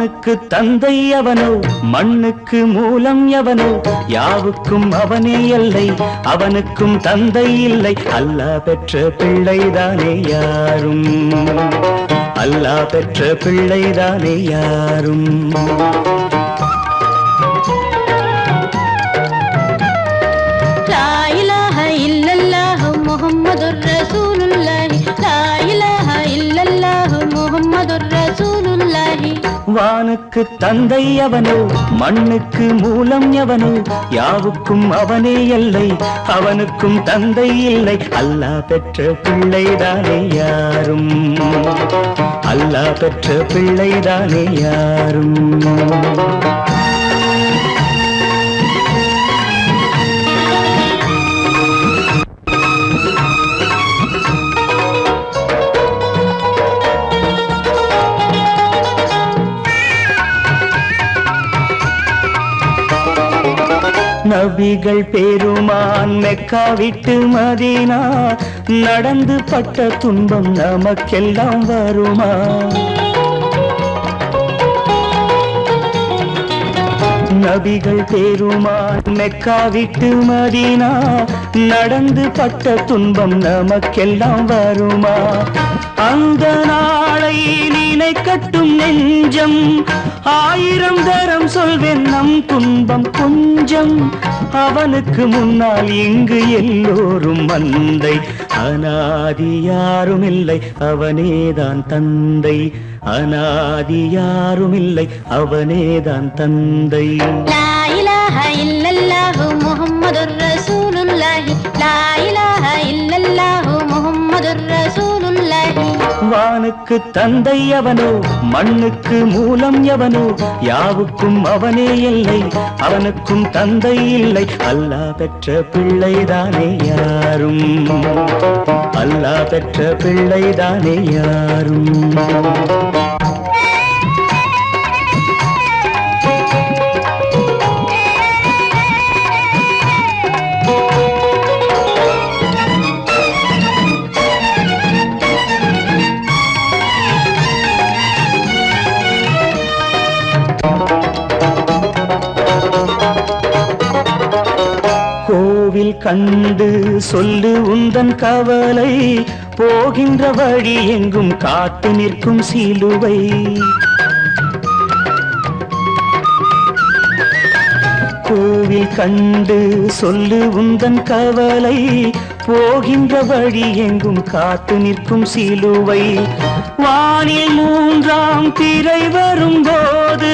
வானுக்கு தந்தை அவனோ மண்ணுக்கு மூலம் எவனோ யாவுக்கும் அவனே இல்லை அவனுக்கும் தந்தை இல்லை. அல்லா பெற்ற பிள்ளைதானே யாரும்? அல்லா பெற்ற பிள்ளைதானே யாரும்? லா வானுக்கு தந்தை அவனோ மண்ணுக்கு மூலம் எவனோ யாவுக்கும் அவனே இல்லை அவனுக்கும் தந்தை இல்லை. அல்லா பெற்ற பிள்ளைதானே யாரும். அல்லா பெற்ற பிள்ளைதானே யாரும். நபிகள் பெருமான் மெக்கா விட்டு மதீனா. நடந்து பட்ட துன்பம் நமக்கெல்லாம் வருமா? நபிகள் பெருமான் மெக்கா விட்டு மதீனா? நடந்து பட்ட துன்பம் நமக்கெல்லாம் வருமா? அந்த நாளை நினைக்கட்டும் நெஞ்சம். ஆயிரம் தரம் சொல்வேன் நம் துன்பம் கொஞ்சம். அவனுக்கு முன்னால் இங்கு எல்லோரும் மந்தை அனாதி யாரும் இல்லை அவனேதான் தந்தை. அனாதி யாரும் இல்லை அவனேதான் தந்தை. லா இலாஹ இல்லல்லாஹு முஹம்மதுர் ரசூலுல்லாஹி. லா இலாஹ வானுக்கு தந்தை அவனோ மண்ணுக்கு மூலம் எவனோ யாவுக்கும் அவனே இல்லை அவனுக்கும் தந்தை இல்லை. அல்லா பெற்ற பிள்ளைதானே யாரும். அல்லா பெற்ற பிள்ளைதானே யாரும். கனவில் கண்டு சொல்லு உந்தன் கவலை. போகின்ற வழி எங்கும் காத்து நிற்கும் சிலுவை. கோவில் கண்டு சொல்லு உந்தன் கவலை. போகின்ற வழி எங்கும் காத்து நிற்கும் சிலுவை. வானில் மூன்றாம் திரை வரும்போது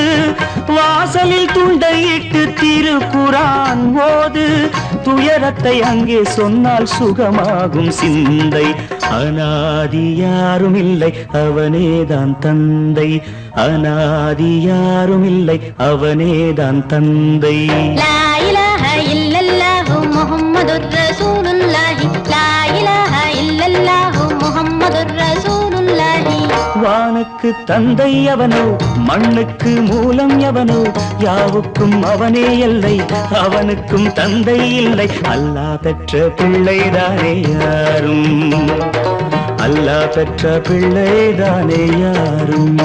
வாசலில் துண்டையிட்டு திருக்குறான் போது துயரத்தை அங்கே சொன்னால் சுகமாகும் சிந்தை. அனாதி யாரும் இல்லை அவனேதான் தந்தை. அனாதி யாரும் இல்லை அவனேதான் தந்தை. லா இலாஹ இல்லல்லாஹு முஹம்மதுர் ரசூலுல்லாஹி. வானுக்கு தந்தை அவனோ மண்ணுக்கு மூலம் எவனோ யாவுக்கும் அவனே இல்லை அவனுக்கும் தந்தை இல்லை. அல்லா பெற்ற பிள்ளைதானே யாரும். அல்லா பெற்ற பிள்ளைதானே யாரும்.